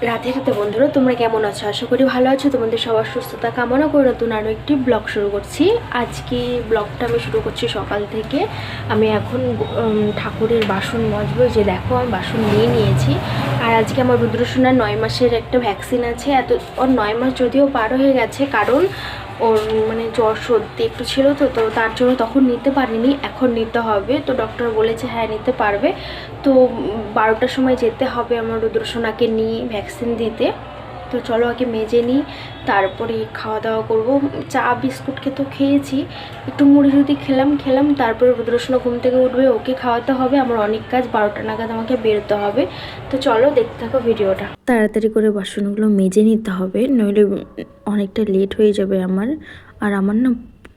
রাধে রাধে বন্ধুরা, তোমরা কেমন আছো? আশা করি ভালো আছো। তোমাদের সবার সুস্থতা কামনা করে নতুন আরও একটি ব্লগ শুরু করছি। আজকে ব্লগটা আমি শুরু করছি সকাল থেকে। আমি এখন ঠাকুরের বাসন মজবো। যে দেখো, আমি বাসন নিয়ে নিয়েছি। আর আজকে আমার রুদ্রসোনার নয় মাসের একটা ভ্যাকসিন আছে। এত, ওর নয় মাস যদিও পার হয়ে গেছে, কারণ ওর মানে জ্বর সর্দি একটু ছিল তো তো তার জন্য তখন নিতে পারিনি, এখন নিতে হবে। তো ডক্টর বলেছে হ্যাঁ নিতে পারবে। তো বারোটার সময় যেতে হবে আমার রুদ্রসোনাকে নিয়ে ভ্যাকসিন দিতে। তো চলো আগে মেজে নিই, তারপরে খাওয়া দাওয়া করব। চা বিস্কুটকে তো খেয়েছি, একটু মুড়ি যদি খেলাম খেলাম, তারপরে রুদ্রসোনা ঘুম থেকে উঠবে, ওকে খাওয়াতে হবে, আমার অনেক কাজ, বারোটা নাগাদ আমাকে বেরোতে হবে। তো চলো দেখতে থাকো ভিডিওটা। তাড়াতাড়ি করে বাসনগুলো মেজে নিতে হবে, নইলে অনেকটা লেট হয়ে যাবে আমার। আর আমার না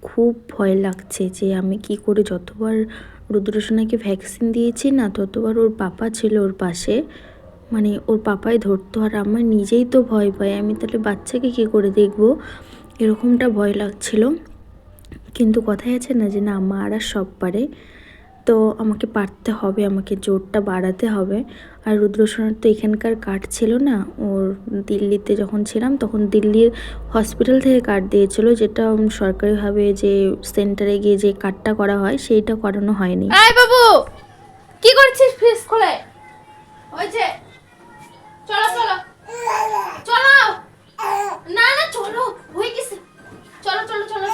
খুব ভয় লাগছে যে আমি কি করে যতবার রুদ্রসোনাকে ভ্যাকসিন দিয়েছি না, ততবার ওর পাপা ছিল ওর পাশে। মানে ওর পাপাই ধরতো আর আমার নিজেই তো ভয় পাই আমি তাহলে বাচ্চাকে কী করে দেখব? এরকমটা ভয় লাগছিল। কিন্তু কথাই আছে না যে না, মা আর সব পারে। তো আমাকে পারতে হবে, আমাকে জোরটা বাড়াতে হবে। আর রুদ্রসোনার তো এখানকার কার্ড ছিল না, ওর দিল্লিতে যখন ছিলাম তখন দিল্লির হসপিটাল থেকে কার্ড দিয়েছিল, যেটা সরকারিভাবে যে সেন্টারে গিয়ে যে কার্ডটা করা হয়, সেইটা করানো হয়নি। বাবু! কি করছিস ফ্রিজ খোলে ওই যে চলো চলো। চলো। না না, চলো। হয়ে গেছে। চলো চলো চলো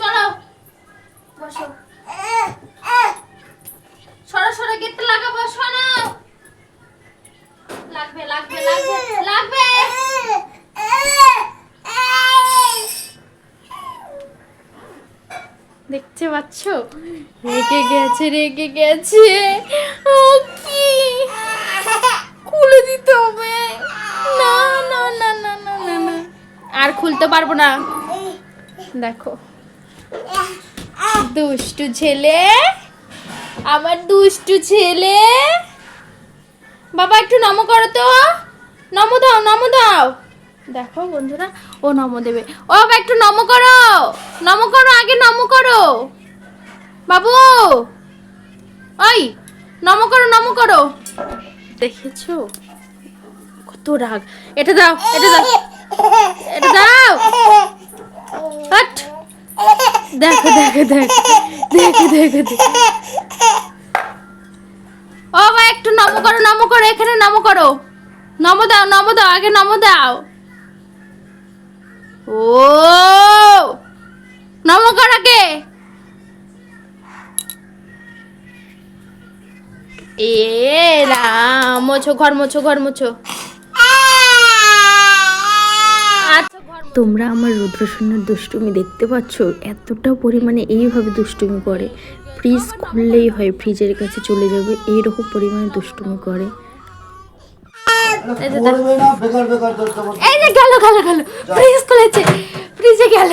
চলো। বসো। সরো সরো গেটটা লাগাবো শোনো লাগবে লাগবে লাগবে লাগবে। দেখতে পাচ্ছ? রেগে গেছে রেগে গেছে। খুলে দিতে হবে। না না না না না না না। আর খুলতে পারব না। দেখো। দুষ্টু ছেলে। আমার দুষ্টু ছেলে। বাবা, একটু নম করো তো। নম দাও নম দাও। দেখো বন্ধুরা, ও নম দেবে। ও বাবা, একটু নম করো। নম করো, আগে নম করো। বাবু, ওই, নম করো নম করো। দেখেছ? কত রাগ। এটা দাও এটা দাও। এটা দাও। হাট। দেখো দেখো দেখো। দেখো দেখো দেখো। ও ভাই একটু নম করো নম করো, এখানে নম করো। নম দাও নম দাও, আগে নম দাও। ও! নম কর আগে। এ রাম মোছো ঘর মোছো ঘর মোছো। আচ্ছা তোমরা আমার রুদ্রসোনার দুষ্টুমি দেখতে পাচ্ছ? এতটা পরিমাণে এইভাবে দুষ্টুমি করে। ফ্রিজ খুললেই হয় ফ্রিজের কাছে চলে যাবে এইরকম পরিমাণে দুষ্টুমি করে। এই যে গেল গেল গেল। ফ্রিজ খুলেছে। ফ্রিজে গেল।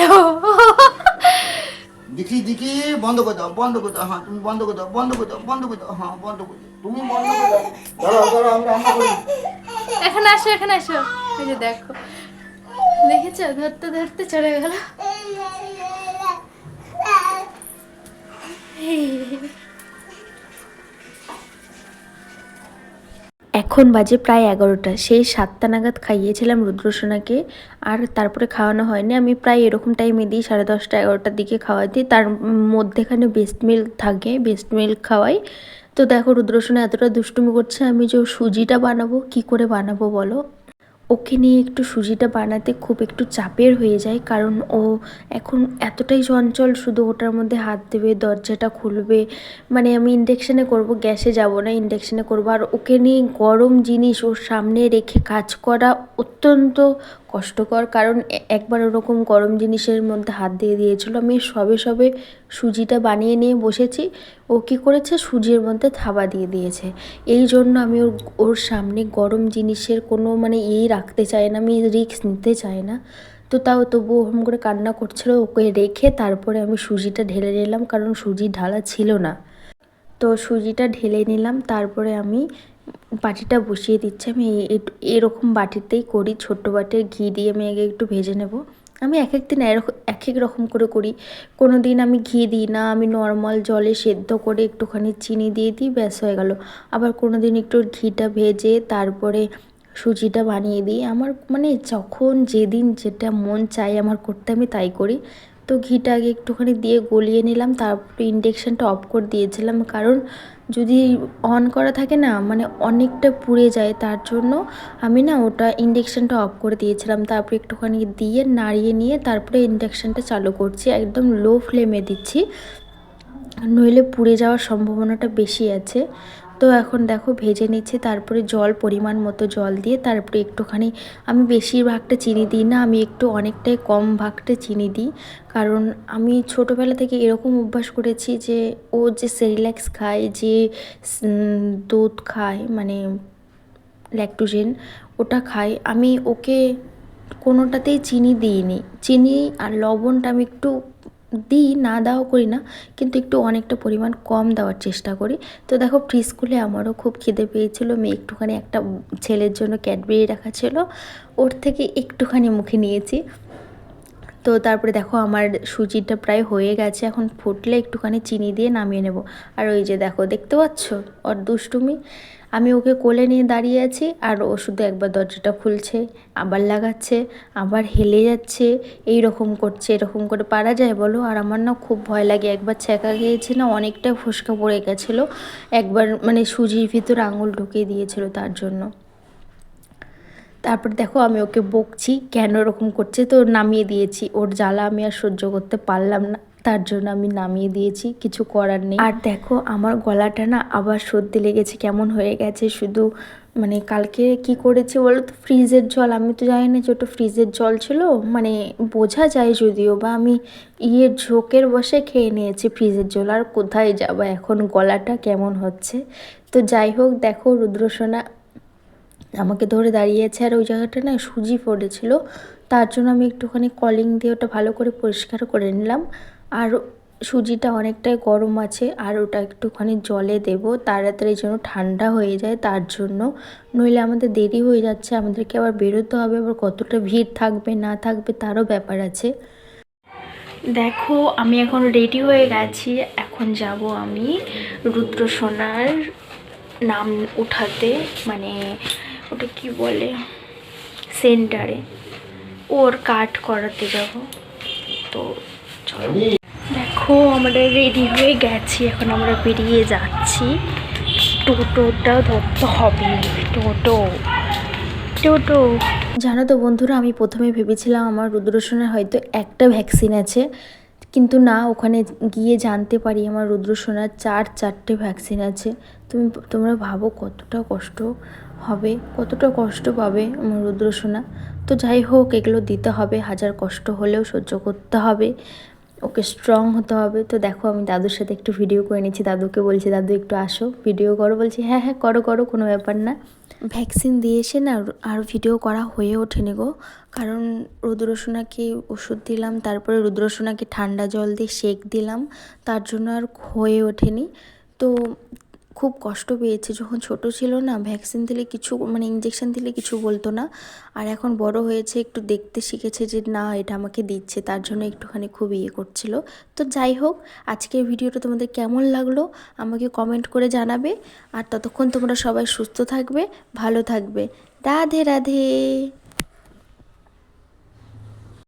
দেখি দেখি বন্ধ করে দাও বন্ধ করে দাও হ্যাঁ তুমি বন্ধ করে দাও বন্ধ করে দাও বন্ধ করে দাও হ্যাঁ বন্ধ করে দাও তুমি বন্ধ করে দাও দাঁড়াও দাঁড়াও আমরা আমরা করি এখানে আসো এখানে আসো এই যে দেখো দেখেছ ধরতে ধরতে চলে গেল এখন বাজে প্রায় এগারোটা। সেই সাতটা নাগাদ খাইয়েছিলাম রুদ্রসোনাকে, আর তারপরে খাওয়ানো হয়নি। আমি প্রায় এরকম টাইমে দিই, সাড়ে দশটা, এগারোটার দিকে খাওয়াই দিই। তার মধ্যেখানে বেস্ট মিল্ক থাকে বেস্ট মিল্ক খাওয়াই। তো দেখো রুদ্রসোনা এতটা দুষ্টুমি করছে, আমি যে সুজিটা বানাবো, কি করে বানাবো বলো? ওকে নিয়ে একটু সুজিটা বানাতে খুব একটু চাপের হয়ে যায়, কারণ ও এখন এতটাই চঞ্চল, শুধু ওটার মধ্যে হাত দেবে, দরজাটা খুলবে। মানে আমি ইন্ডাকশানে করব, গ্যাসে যাব না ইন্ডাকশানে করব। আর ওকে নিয়ে গরম জিনিস ওর সামনে রেখে কাজ করা অত্যন্ত কষ্টকর, কারণ একবার ওরকম গরম জিনিসের মধ্যে হাত দিয়ে দিয়েছিল। আমি সবে সবে সুজিটা বানিয়ে নিয়ে বসেছি। ও কী করেছে? সুজির মধ্যে থাবা দিয়ে দিয়েছে। এই জন্য আমি ওর ওর সামনে গরম জিনিসের কোনো মানে ইয়েই রাখতে চাই না, আমি রিস্ক নিতে চাই না। তো তাও তবু ওরকম করে কান্না করছিল, ওকে রেখে তারপরে আমি সুজিটা ঢেলে নিলাম, কারণ সুজি ঢালা ছিল না। তো সুজিটা ঢেলে নিলাম, তারপরে আমি বাটিটা বসিয়ে দিচ্ছি। আমি এরকম বাটিতেই করি, ছোট্ট বাটির ঘি দিয়ে আমি আগে একটু ভেজে নেব। আমি এক এক দিন এক এক রকম করে করি। কোনো দিন আমি ঘি দিই না, আমি নর্মাল জলে সেদ্ধ করে একটুখানি চিনি দিয়ে দিই, ব্যাস হয়ে গেল। আবার কোনো দিন একটু ঘিটা ভেজে তারপরে সুজিটা বানিয়ে দিই। আমার মানে যখন যেদিন যেটা মন চাই আমার করতে আমি তাই করি। তো ঘিটা আগে একটুখানি দিয়ে গলিয়ে নিলাম, তারপরে ইন্ডাকশানটা অফ করে দিয়েছিলাম। কারণ যদি অন করা থাকে না মানে অনেকটা পুড়ে যায়, তার জন্য আমি না ওটা ইন্ডাকশানটা অফ করে দিয়েছিলাম। তারপরে একটুখানি দিয়ে নাড়িয়ে নিয়ে তারপরে ইন্ডাকশানটা চালু করছি, একদম লো ফ্লেমে দিচ্ছি। নইলে পুড়ে যাওয়ার সম্ভাবনাটা বেশি আছে। তো এখন দেখো ভেজে নিচ্ছি, তারপরে জল, পরিমাণ মতো জল দিয়ে তারপরে একটুখানি, আমি বেশিরভাগটা চিনি দিই না, আমি একটু অনেকটাই কম ভাগটা চিনি দিই। কারণ আমি ছোটোবেলা থেকে এরকম অভ্যাস করেছি যে, ও যে সেরিল্যাক্স খায়, যে দুধ খায় মানে ল্যাকটোজেন, ওটা খাই আমি ওকে কোনোটাতেই চিনি দিইনি। চিনি আর লবণটা আমি একটু দিই, না দাও করি না, কিন্তু একটু অনেকটা পরিমাণ কম দেওয়ার চেষ্টা করি। তো দেখো প্রি স্কুলে আমারও খুব খিদে পেয়েছিল। মেয়ে একটুখানি একটা ছেলের জন্য ক্যাডবেরি রাখা ছিল, ওর থেকে একটুখানি মুখে নিয়েছি। তো তারপরে দেখো আমার সুজিটা প্রায় হয়ে গেছে। এখন ফুটলে একটুখানি চিনি দিয়ে নামিয়ে নেব। আর ওই যে দেখো, দেখতে পাচ্ছ? ওর দুষ্টুমি। আমি ওকে কোলে নিয়ে দাঁড়িয়ে আছি আর ও শুধু একবার দরজাটা খুলছে, আবার লাগাচ্ছে, আবার হেলে যাচ্ছে এই রকম করছে, এরকম করে। পারা যায় বলো? আর আমার না খুব ভয় লাগে। একবার ছ্যাঁকা খেয়েছে না, অনেকটা ফোসকা পড়ে গেছিল। একবার মানে সুজির ভিতর আঙুল ঢুকিয়ে দিয়েছিল তার জন্য। তারপর দেখো আমি ওকে বকছি, কেন এরকম করছে? তো নামিয়ে দিয়েছি। ওর জ্বালা আমি আর সহ্য করতে পারলাম না, তার জন্য আমি নামিয়ে দিয়েছি, কিছু করার নেই। আর দেখো, আমার গলাটা না আবার সর্দি লেগেছে, কেমন হয়ে গেছে? শুধু মানে কালকে কি করেছি বলো তো? ফ্রিজের জল, আমি তো জানি না যে ওটা ফ্রিজের জল ছিল মানে বোঝা যায় যদিও বা আমি ইয়ের ঝোঁকের বসে খেয়ে নিয়েছি ফ্রিজের জল, আর কোথায় যাব? এখন গলাটা কেমন হচ্ছে? তো যাই হোক, দেখো রুদ্রসোনা আমাকে ধরে দাঁড়িয়েছে আর ওই জায়গাটা না সুজি পড়েছিল। তার জন্য আমি একটুখানি কলিং দিয়ে ওটা ভালো করে পরিষ্কার করে নিলাম। আর সুজিটা অনেকটাই গরম আছে আর ওটা একটুখানি জলে দেব। তাড়াতাড়ি যেন ঠান্ডা হয়ে যায় তার জন্য। নইলে আমাদের দেরি হয়ে যাচ্ছে, আমাদেরকে আবার বেরোতে হবে, আবার কতটা ভিড় থাকবে, না থাকবে তারও ব্যাপার আছে। দেখো, আমি এখন রেডি হয়ে গেছি। এখন যাব আমি রুদ্রসোনার নাম উঠাতে। মানে ওটা কি বলে? সেন্টারে ওর কাট করাতে যাব। তো দেখো, আমরা রেডি হয়ে গেছি। এখন আমরা বেরিয়ে যাচ্ছি। টোটোটা ধরতে হবে। টোটো। টোটো। জানো তো বন্ধুরা, আমি প্রথমে ভেবেছিলাম আমার রুদ্রসনের হয়তো একটা ভ্যাকসিন আছে। কিন্তু না, ওখানে গিয়ে জানতে পারি আমার রুদ্রসোনার চার, চারটে ভ্যাকসিন আছে। তুমি, তোমরা ভাবো কতটা কষ্ট। হবে, কতটা কষ্ট পাবে আমার রুদ্রসোনা তো যাই হোক, এগুলো দিতে হবে। হাজার কষ্ট হলেও সহ্য করতে হবে। ওকে স্ট্রং হতে হবে। তো দেখো, আমি দাদুর সাথে একটু ভিডিও করে নিচ্ছি। দাদুকে বলছি, দাদু, একটু আসো। ভিডিও করো। বলছি হ্যাঁ হ্যাঁ করো করো, কোনো ব্যাপার না। ভ্যাকসিন দিয়ে এসে না আর ভিডিও করা হয়ে ওঠেনি গো। কারণ রুদ্রসোনাকে ওষুধ দিলাম, তারপরে রুদ্রসোনাকে ঠান্ডা জল দিয়ে সেক দিলাম। তার জন্য আর হয়ে ওঠেনি। তো খুব কষ্ট পেয়েছে। যখন ছোট ছিল না ভ্যাকসিন দিলে কিছু মানে ইঞ্জেকশন দিলে কিছু বলতো না। আর এখন বড় হয়েছে, একটু দেখতে শিখেছে যে না, এটা আমাকে দিচ্ছে। তার জন্য একটুখানি খুব ইয়ে করছিল। তো যাই হোক, আজকের ভিডিওটা তোমাদের কেমন লাগল আমাকে কমেন্ট করে জানাবে। আর ততক্ষণ তোমরা সবাই সুস্থ থাকবে, ভালো থাকবে। রাধে রাধে।